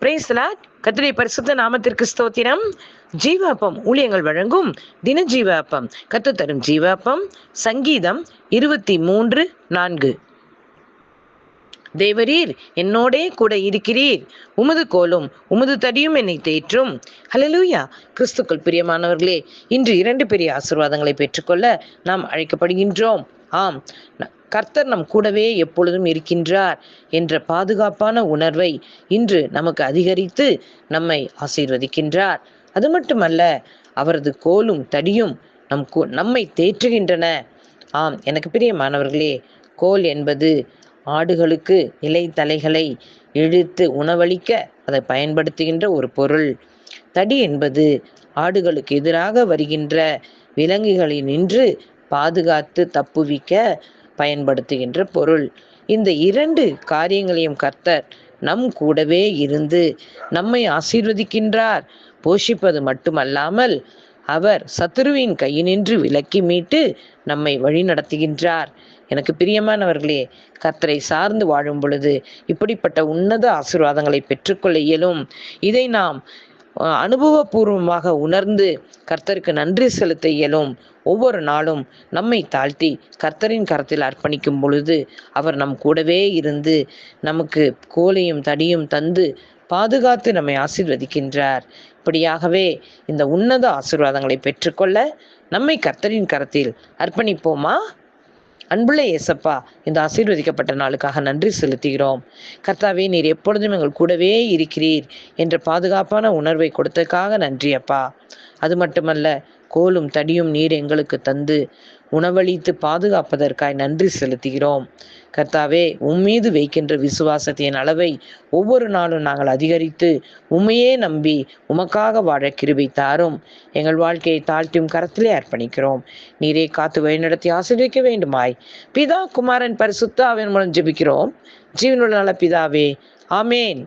பிரேசலா கத்திரை பரிசுத்த நாமத்திற்கு ஸ்தோத்திரம். ஜீவாப்பம் ஊழியங்கள் வழங்கும் தின ஜீவாப்பம் கத்து தரும் ஜீவாப்பம். சங்கீதம் இருபத்தி மூன்று நான்கு. தேவரீர் என்னோடே கூட இருக்கிறீர். உமது கோலும் உமது தடியும் என்னை தேற்றும். ஹலலூயா கிறிஸ்துக்கள் பிரியமானவர்களே இன்று இரண்டு பெரிய ஆசீர்வாதங்களை பெற்றுக்கொள்ள நாம் அழைக்கப்படுகின்றோம். ஆம் கர்த்தர் நம் கூடவே எப்பொழுதும் இருக்கின்றார் என்ற பாதுகாப்பான உணர்வை இன்று நமக்கு அதிகரித்து நம்மை ஆசீர்வதிக்கின்றார். அது மட்டுமல்ல அவரது கோலும் தடியும் நம் நம்மை தேற்றுகின்றன. ஆம் எனக்கு பிரியமானவர்களே கோல் என்பது ஆடுகளுக்கு இலை தலைகளை இழுத்து உணவளிக்க அதை பயன்படுத்துகின்ற ஒரு பொருள். தடி என்பது ஆடுகளுக்கு எதிராக வருகின்ற விலங்குகளை நின்று பாதுகாத்து தப்புவிக்க பயன்படுத்துகின்ற பொருள். இந்த இரண்டு காரியங்களையும் கர்த்தர் நம் கூடவே இருந்து நம்மை ஆசீர்வதிக்கின்றார். போஷிப்பது மட்டுமல்லாமல் அவர் சத்துருவின் கையினின்று விலக்கி மீட்டு நம்மை வழி நடத்துகின்றார். எனக்கு பிரியமானவர்களே கர்த்தரை சார்ந்து வாழும் பொழுது இப்படிப்பட்ட உன்னத ஆசீர்வாதங்களை பெற்றுக்கொள்ள இயலும். இதை நாம் அனுபவபூர்வமாக உணர்ந்து கர்த்தருக்கு நன்றி செலுத்த இயலும். ஒவ்வொரு நாளும் நம்மை தாழ்த்தி கர்த்தரின் கரத்தில் அர்ப்பணிக்கும் பொழுது அவர் நம் கூடவே இருந்து நமக்கு கோலையும் தடியும் தந்து பாதுகாத்து நம்மை ஆசீர்வதிக்கின்றார். இப்படியாகவே இந்த உன்னத ஆசீர்வாதங்களை பெற்றுக்கொள்ள நம்மை கர்த்தரின் கரத்தில் அர்ப்பணிப்போமா? அன்புள்ள ஏசப்பா இந்த ஆசீர்வதிக்கப்பட்ட நாளுக்காக நன்றி செலுத்துகிறோம். கர்த்தாவே நீர் எப்பொழுதும் எங்கள் கூடவே இருக்கிறீர் என்ற பாதுகாப்பான உணர்வை கொடுத்ததுக்காக நன்றி அப்பா. அது மட்டுமல்ல கோலும் தடியும் நீர் எங்களுக்கு தந்து உணவளித்து பாதுகாப்பதற்காய் நன்றி செலுத்துகிறோம். கர்த்தாவே உம்மீது வைக்கின்ற விசுவாசத்தின் அளவை ஒவ்வொரு நாளும் நாங்கள் அதிகரித்து உண்மையே நம்பி உமக்காக வாழ கிருபை தாரும். எங்கள் வாழ்க்கையை தாழ்த்தியும் கரத்திலே அர்ப்பணிக்கிறோம். நீரே காத்து வழிநடத்தி ஆசிரியக்க வேண்டுமாய். பிதா குமாரன் பரிசுத்தாவின் மூலம் ஜெபிக்கிறோம். ஜீவனுள்ள நல பிதாவே ஆமேன்.